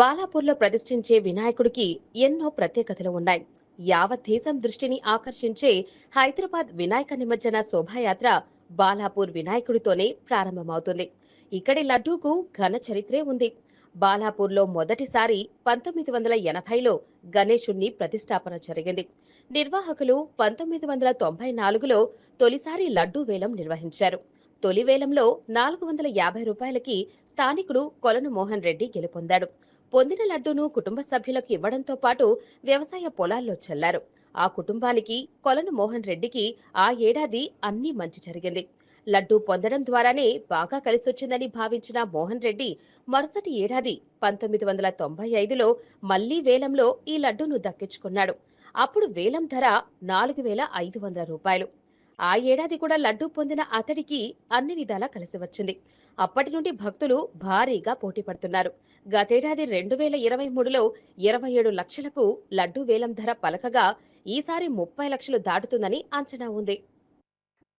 బాలాపూర్లో ప్రతిష్ఠించే వినాయకుడికి ఎన్నో ప్రత్యేకతలు ఉన్నాయి. యావత్ దేశం దృష్టిని ఆకర్షించే హైదరాబాద్ వినాయక నిమజ్జన శోభాయాత్ర బాలాపూర్ వినాయకుడితోనే ప్రారంభమవుతుంది. ఇక్కడి లడ్డూకు ఘన చరిత్రే ఉంది. బాలాపూర్లో మొదటిసారి పంతొమ్మిది వందల ఎనభైలో గణేశుణ్ణి ప్రతిష్టాపన జరిగింది. నిర్వాహకులు పంతొమ్మిది వందల తొంభై నాలుగులో తొలిసారి లడ్డూ వేలం నిర్వహించారు. తొలి వేలంలో నాలుగు వందల యాభై రూపాయలకి స్థానికుడు కొలను మోహన్ రెడ్డి గెలుపొందాడు. పొందిన లడ్డూను కుటుంబ సభ్యులకు ఇవ్వడంతో పాటు వ్యవసాయ పొలాల్లో చల్లారు. ఆ కుటుంబానికి కొలను మోహన్ రెడ్డికి ఆ ఏడాది అన్నీ మంచి జరిగింది. లడ్డూ పొందడం ద్వారానే బాగా కలిసొచ్చిందని భావించిన మోహన్ రెడ్డి మరుసటి ఏడాది పంతొమ్మిది వందల తొంభై ఐదులో మళ్ళీ వేలంలో ఈ లడ్డూను దక్కించుకున్నాడు. అప్పుడు వేలం ధర నాలుగు వేల ఐదు వందల రూపాయలు. ఆ ఏడాది కూడా లడ్డూ పొందిన అతడికి అన్ని విధాలా కలిసి వచ్చింది. అప్పటి నుండి భక్తులు భారీగా పోటీ పడుతున్నారు. గతేడాది రెండు వేల ఇరవై మూడులో ఇరవై ఏడు లక్షలకు లడ్డూ వేలం ధర పలకగా ఈసారి ముప్పై లక్షలు దాటుతుందని అంచనా ఉంది.